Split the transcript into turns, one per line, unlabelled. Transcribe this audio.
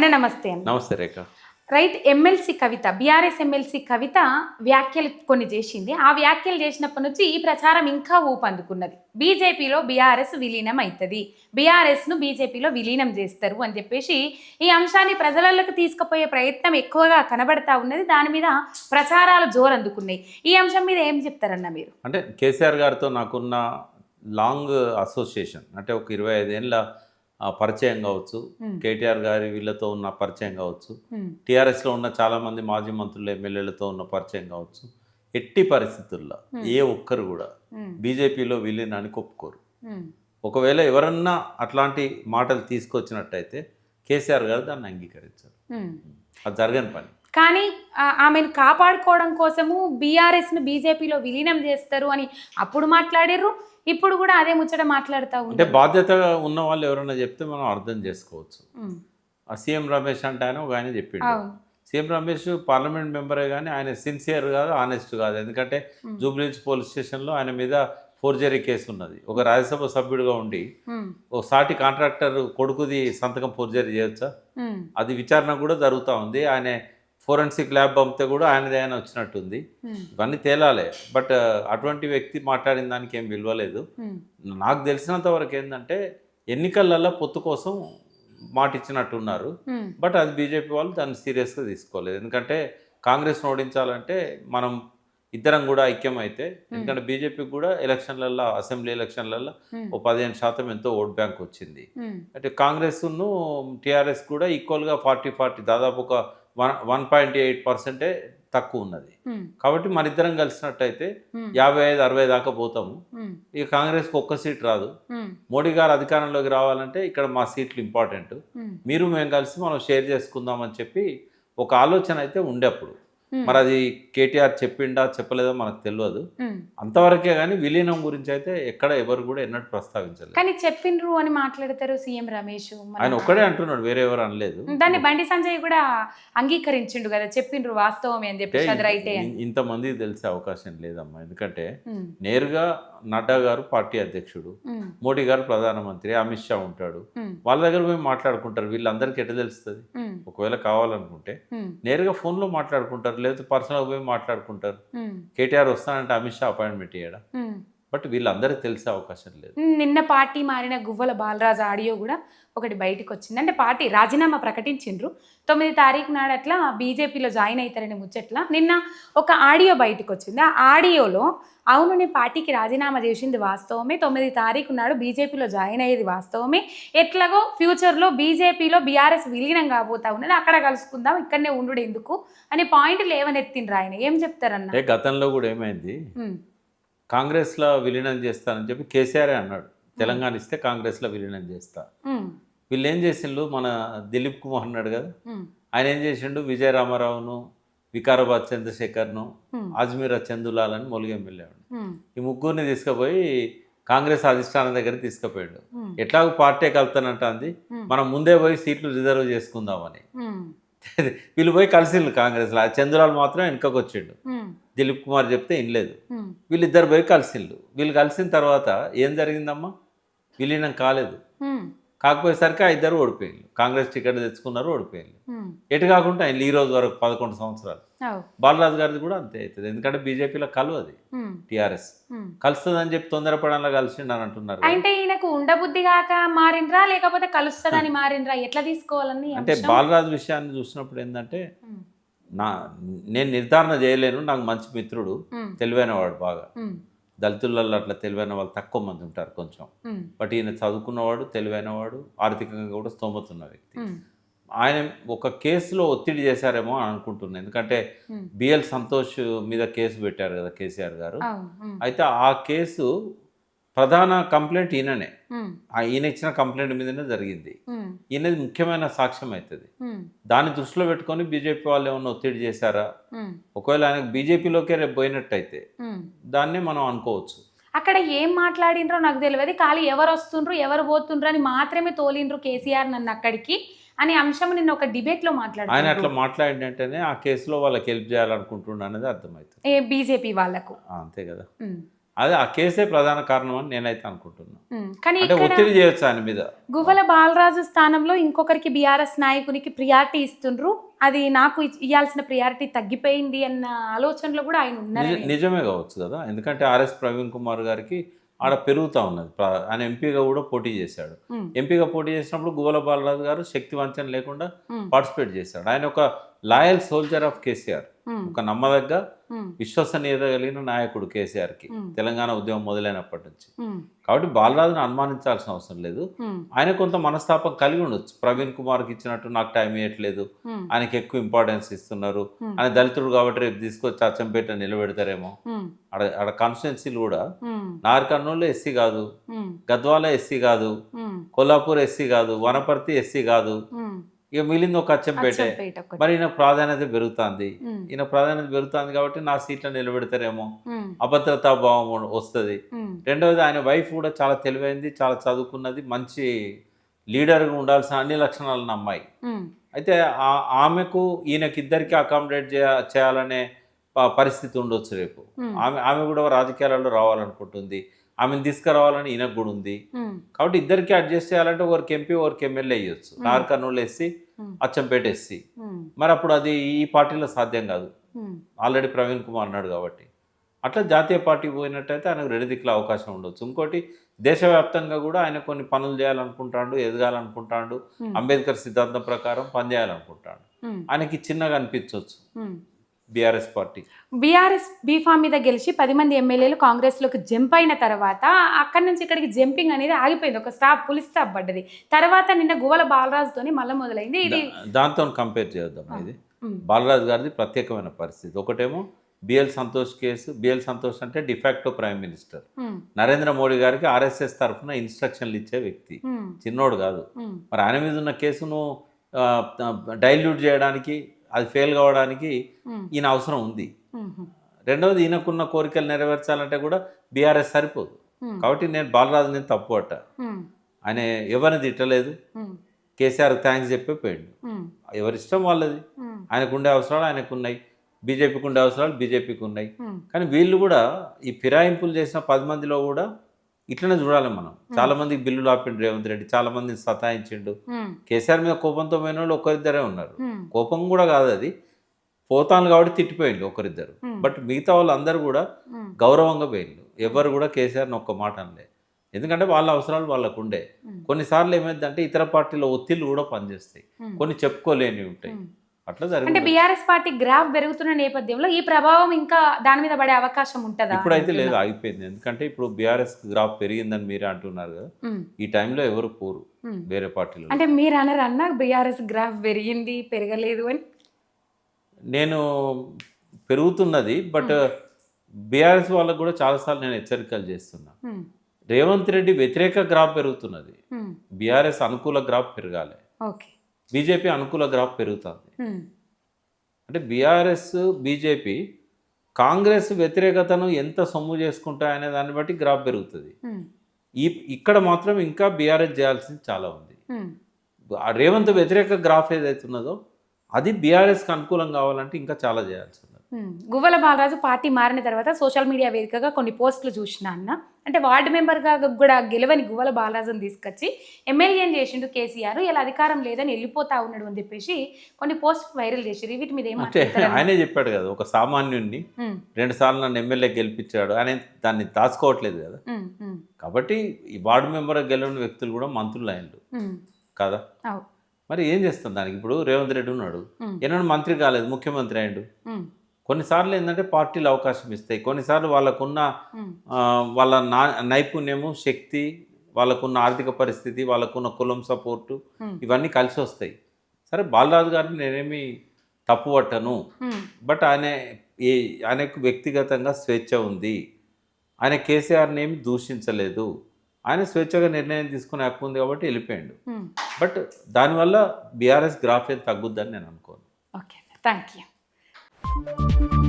అన్న నమస్తే
నమస్తే Rekha.
Right MLC Kavitha BRS MLC Kavitha వ్యాఖ్యలు కొన్ని చేసింది. ఆ వ్యాఖ్యలు చేసినప్పటి నుంచి ఈ ప్రచారం ఇంకా ఊపందుకున్నది. బీజేపీలో బీఆర్ఎస్ విలీనం అవుతుంది బీఆర్ఎస్ను బీజేపీలో విలీనం చేస్తారు అని చెప్పేసి ఈ అంశాన్ని ప్రజలలోకి తీసుకుపోయే ప్రయత్నం ఎక్కువగా కనబడతా ఉన్నది. దాని మీద ప్రచారాలు జోరందుకున్నాయి. ఈ అంశం మీద ఏం చెప్తారన్న మీరు?
అంటే కేసీఆర్ గారితో నాకున్న లాంగ్ అసోసియేషన్ అంటే ఒక ఇరవై ఐదేళ్ళ పరిచయం కావచ్చు. కేటీఆర్ గారి వీళ్ళతో ఉన్న పరిచయం కావచ్చు. టీఆర్ఎస్లో ఉన్న చాలామంది మాజీ మంత్రులు ఎమ్మెల్యేలతో ఉన్న పరిచయం కావచ్చు. ఎట్టి పరిస్థితుల్లో. ఏ ఒక్కరు కూడా బీజేపీలో విలీనానికి ఒప్పుకోరు ఒకవేళ ఎవరన్నా అట్లాంటి మాటలు తీసుకొచ్చినట్టయితే కేసీఆర్ గారు దాన్ని అంగీకరించారు. అది జరగని పని.
కానీ ఆమెను కాపాడుకోవడం కోసము బీఆర్ఎస్ను బీజేపీలో విలీనం చేస్తారు అని అప్పుడు మాట్లాడారు ఇప్పుడు కూడా అదే ముచ్చట మాట్లాడుతూ
అంటే
ఉంటారు
బాధ్యతగా ఉన్న వాళ్ళు ఎవరైనా చెప్తే మనం అర్థం చేసుకోవచ్చు. సీఎం రమేష్ అంటే ఆయన ఒక ఆయన చెప్పిండు. సీఎం రమేష్ పార్లమెంట్ మెంబరే కానీ ఆయన సిన్సియర్ కాదు ఆనెస్ట్ కాదు. ఎందుకంటే. జూబ్లీహిల్స్ పోలీస్ స్టేషన్లో ఆయన మీద ఫోర్జరీ కేసు ఉన్నది. ఒక రాజ్యసభ సభ్యుడిగా ఉండి ఒక సాటి కాంట్రాక్టర్ కొడుకుది సంతకం ఫోర్జరీ చేయొచ్చా? అది విచారణ కూడా జరుగుతూ ఉంది. ఆయన ఫోరెన్సిక్ ల్యాబ్ పంపితే కూడా ఆయనది ఆయన వచ్చినట్టుంది.
ఉమ్,
ఇవన్నీ తేలాలి. బట్ అటువంటి వ్యక్తి మాట్లాడిన దానికి ఏం విలువలేదు.
ఉమ్,
నాకు తెలిసినంత వరకు ఏంటంటే ఎన్నికలలో పొత్తు కోసం మాట ఇచ్చినట్టున్నారు
ఉమ్,
బట్ అది బీజేపీ వాళ్ళు దాన్ని సీరియస్గా తీసుకోలేదు. ఎందుకంటే కాంగ్రెస్ను ఓడించాలంటే మనం ఇద్దరం కూడా ఐక్యం అయితే ఎందుకంటే బీజేపీకి కూడా ఎలక్షన్లలో అసెంబ్లీ ఎలక్షన్లలో ఓ పదిహేను శాతం ఎంతో ఓట్ బ్యాంక్ వచ్చింది. అంటే కాంగ్రెస్ను టీఆర్ఎస్ కూడా ఈక్వల్గా ఫార్టీ ఫార్టీ దాదాపు ఒక వన్ వన్ పాయింట్ ఎయిట్ పర్సెంటే తక్కువ ఉన్నది.
ఉమ్,
కాబట్టి మనిద్దరం కలిసినట్టయితే
ఉమ్,
యాభై ఐదు అరవై దాకా పోతాము.
ఉమ్,
ఇక కాంగ్రెస్కి ఒక్క సీట్ రాదు. మోడీ గారు అధికారంలోకి రావాలంటే ఇక్కడ మా సీట్లు ఇంపార్టెంట్. మీరు మేము కలిసి మనం షేర్ చేసుకుందామని చెప్పి ఒక ఆలోచన అయితే ఉండే అప్పుడు
ఉమ్,
మరి అది కేటీఆర్ చెప్పిండా చెప్పలేదో మనకు తెలియదు. అంతవరకే కానీ విలీనం గురించి అయితే ఎక్కడ ఎవరు కూడా ఎన్నడూ ప్రస్తావించలేదు.
కానీ చెప్పిండ్రు అని మాట్లాడతారు సీఎం రమేష్
ఆయన ఒక్కడే అంటున్నాడు వేరే ఎవరు అనలేదు.
దాన్ని బండి సంజయ్ కూడా అంగీకరించిండు కదా చెప్పిండ్రు వాస్తవమే అని చెప్పేసి అది రైటే అని.
ఇ- ఇంతమందికి తెలిసే అవకాశం లేదమ్మా. ఎందుకంటే నేరుగా నడ్డా గారు పార్టీ అధ్యక్షుడు మోడీ గారు ప్రధానమంత్రి అమిత్ షా ఉంటాడు. వాళ్ళ దగ్గర పోయి మాట్లాడుకుంటారు వీళ్ళందరికీ ఎట్ట తెలుస్తుంది? ఒకవేళ కావాలనుకుంటే నేరుగా ఫోన్లో మాట్లాడుకుంటారు లేకపోతే పర్సనల్గా పోయి మాట్లాడుకుంటారు. కేటీఆర్ వస్తానంటే అమిత్ షా అపాయింట్మెంట్ ఇయ్యడా. బట్ వీళ్ళందరికీ తెలిసే అవకాశం లేదు.
నిన్న పార్టీ మారిన గువ్వల బాలరాజు ఆడియో కూడా ఒకటి బయటకు వచ్చింది అంటే పార్టీ రాజీనామా ప్రకటించిండ్రు. తొమ్మిది తారీఖు నాడు అట్లా బీజేపీలో జాయిన్ అవుతారని ముచ్చట్ల నిన్న ఒక ఆడియో బయటకు వచ్చింది ఆ ఆడియోలో అవును నేను పార్టీకి రాజీనామా చేసింది వాస్తవమే. తొమ్మిది తారీఖు నాడు బీజేపీలో జాయిన్ అయ్యేది వాస్తవమే. ఎట్లాగో ఫ్యూచర్లో బీజేపీలో బీఆర్ఎస్ విలీనం కాబోతా ఉన్నది. అక్కడ కలుసుకుందాం ఇక్కడనే ఉండు ఎందుకు అనే పాయింట్ లేవనెత్తిండ్రు ఆయన. ఏం చెప్తారన్న?
గతంలో కూడా ఏమైంది? కాంగ్రెస్లో విలీనం చేస్తానని చెప్పి కేసీఆర్ అన్నాడు. తెలంగాణ ఇస్తే కాంగ్రెస్లో విలీనం చేస్తా. వీళ్ళు ఏం చేసిండ్రు మన దిలీప్ కుమార్ అన్నాడు కదా? ఆయన ఏం చేసిండు? విజయ రామారావును వికారాబాద్ చంద్రశేఖర్ను అజ్మీరా చందులాల్ అని మొలిగం వెళ్ళాడు ఈ ముగ్గురిని తీసుకుపోయి కాంగ్రెస్ అధిష్టానం దగ్గర తీసుకుపోయాడు. ఎట్లాగో పార్టీ కలుతానంటుంది. మనం ముందే పోయి సీట్లు రిజర్వ్ చేసుకుందామని. వీళ్ళు పోయి కలిసిండ్రు కాంగ్రెస్లో. ఆ చంద్రలాల్ మాత్రం వెనుకకు వచ్చిండు. దిలీప్ కుమార్ చెప్తే వినలేదు.
ఉమ్,
వీళ్ళిద్దరు పోయి కలిసిండ్రు వీళ్ళు కలిసిన తర్వాత ఏం జరిగిందమ్మా? విలీనం కాలేదు. కాకపోయేసరికి ఆ ఇద్దరు ఓడిపోయింది కాంగ్రెస్ టికెట్ తెచ్చుకున్నారు ఓడిపోయింది
ఉమ్.
ఎటు కాకుండా ఆయన ఈ రోజు వరకు పదకొండు సంవత్సరాలు. బాలరాజు గారిది కూడా అంతే అవుతుంది ఎందుకంటే బీజేపీలో కలవది టీఆర్ఎస్. కలుస్తుందని చెప్పి తొందరపడంలో కలిసిండు అని అంటున్నారు.
అంటే ఈయనకు ఉండబుద్ధి కాక మారిండ్రా లేకపోతే కలుస్తుందని మారిండ్రా? ఎట్లా తీసుకోవాలని
అంటే? బాలరాజు విషయాన్ని చూసినప్పుడు ఏంటంటే నా నేను నిర్ధారణ చేయలేను నాకు మంచి మిత్రుడు తెలివైన వాడు బాగా. దళితులలో అట్లా తెలివైన వాళ్ళు తక్కువ మంది ఉంటారు కొంచెం. బట్ ఈయన చదువుకున్నవాడు తెలివైనవాడు ఆర్థికంగా కూడా స్తోమత ఉన్న వ్యక్తి. ఆయన ఒక కేసులో ఒత్తిడి చేశారేమో అని అనుకుంటున్నాను ఎందుకంటే. బిఎల్ సంతోష్ మీద కేసు పెట్టారు కదా కేసీఆర్ గారు. అయితే ఆ కేసు ప్రధాన కంప్లైంట్ ఈయననే. ఆ ఈయన ఇచ్చిన కంప్లైంట్ మీదనే జరిగింది. ఈయనది ముఖ్యమైన సాక్ష్యం అవుతుంది దాన్ని దృష్టిలో పెట్టుకొని బీజేపీ వాళ్ళు ఏమన్నా ఒత్తిడి చేశారా? ఒకవేళ ఆయనకు బీజేపీలోకే రేపు పోయినట్టయితే. దాన్నే మనం అనుకోవచ్చు.
అక్కడ ఏం మాట్లాడిండ్రో నాకు తెలియదు ఖాళీ ఎవరు వస్తుండ్రు ఎవరు పోతుండ్రు అని మాత్రమే తోలిండ్రు కేసీఆర్ నన్ను అక్కడికి అనే అంశం నిన్న ఒక డిబేట్లో
ఆయన
మాట్లాడారు
అట్లా మాట్లాడినట్టేనే ఆ కేసులో వాళ్ళకి హెల్ప్ చేయాలనుకుంటున్నా అనేది అర్థమవుతుంది
ఏ బీజేపీ వాళ్ళకు.
అంతే కదా. అదే ఆ కేసే ప్రధాన కారణం అని నేనైతే అనుకుంటున్నాను
కానీ
అంటే ఒత్తిడి చేయొచ్చు ఆయన మీద.
గువ్వల బాలరాజు స్థానంలో ఇంకొకరికి బీఆర్ఎస్ నాయకునికి ప్రియారిటీ ఇస్తుండ్రు. అది నాకు ఇయ్యాల్సిన ప్రియారిటీ తగ్గిపోయింది అన్న ఆలోచనలో కూడా ఆయన ఉన్నారు
నిజమే కావచ్చు కదా. ఎందుకంటే ఆర్ఎస్ ప్రవీణ్ కుమార్ గారికి ఆడ పెరుగుతూ ఉన్నది. ఆయన ఎంపీగా కూడా పోటీ చేశాడు. ఎంపీగా పోటీ చేసినప్పుడు గువ్వల బాలరాజు గారు శక్తి వంచన లేకుండా పార్టిసిపేట్ చేశాడు. ఆయన ఒక లాయల్ సోల్జర్ ఆఫ్ కేసీఆర్. ఒక నమ్మదగ్గ విశ్వసనీయత కలిగిన నాయకుడు కేసీఆర్కి. తెలంగాణ ఉద్యమం మొదలైనప్పటి నుంచి. కాబట్టి బాలరాజును అనుమానించాల్సిన అవసరం లేదు. ఆయన కొంత మనస్తాపం కలిగి ఉండొచ్చు. ప్రవీణ్ కుమార్కి ఇచ్చినట్టు నాకు టైం ఇవ్వట్లేదు ఆయనకి ఎక్కువ ఇంపార్టెన్స్ ఇస్తున్నారు. ఆయన దళితుడు కాబట్టి రేపు తీసుకొచ్చి అచ్చంపేట నిలబెడతారేమో. ఆడ ఆడ కాన్స్టిట్యున్సీలు కూడా నార్కర్నూలు ఎస్సీ కాదు. గద్వాల ఎస్సీ కాదు. కొల్లాపూర్ ఎస్సీ కాదు. వనపర్తి ఎస్సీ కాదు. ఇక మిగిలింది ఒక అచ్చంపేటే. మరి ఈయన ప్రాధాన్యత పెరుగుతుంది. ఈయన ప్రాధాన్యత పెరుగుతుంది కాబట్టి నా సీట్లో నిలబెడతారేమో. అభద్రతా భావం వస్తుంది. రెండవది ఆయన వైఫ్ కూడా చాలా తెలివైంది చాలా చదువుకున్నది మంచి లీడర్గా ఉండాల్సిన అన్ని లక్షణాలు అమ్మాయి అయితే ఆ- ఆమెకు ఈయనకి ఇద్దరికి అకామిడేట్ చేయ చేయాలనే పరిస్థితి ఉండొచ్చు రేపు. ఆమె ఆమె కూడా రాజకీయాలలో రావాలనుకుంటుంది. ఆమెను తీసుకురావాలని ఈయనకు కూడా ఉంది. కాబట్టి ఇద్దరికి అడ్జస్ట్ చేయాలంటే ఒకరికి ఎంపీ ఒకరికి ఎమ్మెల్యే అయ్యొచ్చు నార్ Kurnool SC
um,
Achampet SC మరి అప్పుడు అది ఈ పార్టీలో సాధ్యం కాదు. ఆల్రెడీ ప్రవీణ్ కుమార్ అన్నాడు కాబట్టి. అట్లా జాతీయ పార్టీ పోయినట్టయితే ఆయనకు రెండు దిక్కుల అవకాశం ఉండొచ్చు. ఇంకోటి దేశవ్యాప్తంగా కూడా ఆయన కొన్ని పనులు చేయాలనుకుంటాడు ఎదగాలనుకుంటాడు. అంబేద్కర్ సిద్ధాంతం ప్రకారం పనిచేయాలనుకుంటాడు ఆయనకి చిన్నగా అనిపించవచ్చు. BRS party.
బీఆర్ఎస్ బీఫామ్ మీద గెలిచి పది మంది ఎమ్మెల్యేలు కాంగ్రెస్లోకి జంప్ అయిన తర్వాత అక్కడి నుంచి ఇక్కడికి జంపింగ్ అనేది ఆగిపోయింది. ఒక స్టాప్ పులి స్టాప్ పడ్డది. తర్వాత నిన్న గువ్వల బాలరాజుతోని మళ్ళీ మొదలైంది. ఇది
దాంతో కంపేర్ చేద్దాం ఇది? బాలరాజు గారిది ప్రత్యేకమైన పరిస్థితి. ఒకటేమో BL Santosh case. BL Santosh అంటే de facto prime minister Narendra Modi గారికి ఆర్ఎస్ఎస్ తరఫున ఇన్స్ట్రక్షన్లు ఇచ్చే వ్యక్తి. చిన్నోడు కాదు. మరి ఆయన మీద ఉన్న కేసును డైల్యూట్ చేయడానికి అది ఫెయిల్ కావడానికి ఈయన అవసరం ఉంది. రెండవది ఈయనకున్న కోరికలు నెరవేర్చాలంటే కూడా బీఆర్ఎస్ సరిపోదు. కాబట్టి నేను బాలరాజు నేను తప్పు అట్ట ఆయన ఎవరిని తిట్టలేదు. కేసీఆర్ థ్యాంక్స్ చెప్పి పోయిండు. ఎవరిష్టం వాళ్ళది. ఆయనకు ఉండే అవసరాలు ఆయనకు ఉన్నాయి బీజేపీకి ఉండే అవసరాలు బీజేపీకి ఉన్నాయి. కానీ వీళ్ళు కూడా ఈ ఫిరాయింపులు చేసిన పది మందిలో కూడా ఇట్లనే చూడాలి మనం. చాలా మందికి బిల్లులు ఆపిండు రేవంత్ రెడ్డి చాలా మందిని సతాయించిండు కేసీఆర్ మీద కోపంతో పోయిన వాళ్ళు ఒకరిద్దరే ఉన్నారు. కోపం కూడా కాదు అది. పోతాను కాబట్టి తిట్టిపోయిండు ఒకరిద్దరు. బట్ మిగతా వాళ్ళందరూ కూడా గౌరవంగా పోయిండు ఎవరు కూడా కేసీఆర్ని ఒక్క మాట అనలే. ఎందుకంటే వాళ్ళ అవసరాలు వాళ్ళకు ఉండే. కొన్నిసార్లు ఏమైందంటే ఇతర పార్టీల ఒత్తిళ్ళు కూడా పనిచేస్తాయి. కొన్ని చెప్పుకోలేనివి ఉంటాయి. అట్లా
అంటే బీఆర్ఎస్ పార్టీ గ్రాఫ్ పెరుగుతున్న నేపథ్యంలో ఈ ప్రభావం ఇంకా దాని మీద పడే అవకాశం ఉంటుందా?
ఇప్పుడైతే లేదు ఆగిపోయింది. ఎందుకంటే ఇప్పుడు బీఆర్ఎస్ గ్రాఫ్ పెరిగిందని మీరే అంటున్నారు కదా. ఈ టైంలో ఎవరు పోరు. వేరే పార్టీలో.
అంటే మీరు అన్నారు అన్న బీఆర్ఎస్ గ్రాఫ్ పెరిగింది పెరగలేదు అని?
నేను పెరుగుతున్నది బట్ బీఆర్ఎస్ వాళ్ళకు కూడా చాలాసార్లు నేను హెచ్చరికలు చేస్తున్నా. రేవంత్ రెడ్డి వ్యతిరేక గ్రాఫ్ పెరుగుతున్నది. బీఆర్ఎస్ అనుకూల గ్రాఫ్ పెరగాలి.
ఓకే.
బీజేపీ అనుకూల గ్రాఫ్ పెరుగుతుంది. అంటే బీఆర్ఎస్ బీజేపీ కాంగ్రెస్ వ్యతిరేకతను ఎంత సొమ్ము చేసుకుంటాయనే దాన్ని బట్టి గ్రాఫ్ పెరుగుతుంది. ఈ ఇక్కడ మాత్రం ఇంకా బీఆర్ఎస్ చేయాల్సింది చాలా ఉంది. రేవంత్ వ్యతిరేక గ్రాఫ్ ఏదైతే ఉన్నదో అది బీఆర్ఎస్కి అనుకూలం కావాలంటే ఇంకా చాలా చేయాల్సి.
గువ్వల బాలరాజు పార్టీ మారిన తర్వాత సోషల్ మీడియా వేదికగా కొన్ని పోస్టులు చూసిన అన్న. అంటే వార్డు మెంబర్గా కూడా గెలవని గువ్వల బాలరాజుని తీసుకొచ్చి ఎమ్మెల్యేని చేసిండు కేసీఆర్. ఇలా అధికారం లేదని వెళ్ళిపోతా ఉన్నాడు అని చెప్పేసి కొన్ని పోస్ట్ వైరల్ చేసిరు వీటి మీద?
ఆయనే చెప్పాడు కదా ఒక సామాన్యుడిని రెండు సార్లు నన్ను ఎమ్మెల్యే గెలిపించాడు ఆయన దాన్ని దాచుకోవట్లేదు కదా. కాబట్టి ఈ వార్డు మెంబర్ గెలవని వ్యక్తులు కూడా మంత్రులు అయ్యిండు.
ఉమ్,
కదా? మరి ఏం చేస్తాం దానికి? ఇప్పుడు రేవంత్ రెడ్డి ఉన్నాడు. ఏనాడు మంత్రి కాలేదు ముఖ్యమంత్రి అయ్యిండు. కొన్నిసార్లు ఏంటంటే పార్టీలు అవకాశం ఇస్తాయి. కొన్నిసార్లు వాళ్ళకున్న వాళ్ళ నా నైపుణ్యము శక్తి వాళ్ళకున్న ఆర్థిక పరిస్థితి వాళ్ళకున్న కులం సపోర్టు ఇవన్నీ కలిసి వస్తాయి. సరే బాలరాజు గారిని నేనేమి తప్పు పట్టను బట్ ఆయన ఏ ఆయనకు వ్యక్తిగతంగా స్వేచ్ఛ ఉంది. ఆయన కేసీఆర్ని ఏమి దూషించలేదు. ఆయన స్వేచ్ఛగా నిర్ణయం తీసుకునే హక్కు ఉంది కాబట్టి వెళ్ళిపోయాడు. బట్ దానివల్ల బీఆర్ఎస్ గ్రాఫ్ ఏది తగ్గుద్దని నేను అనుకోను.
Okay thank you Thank you.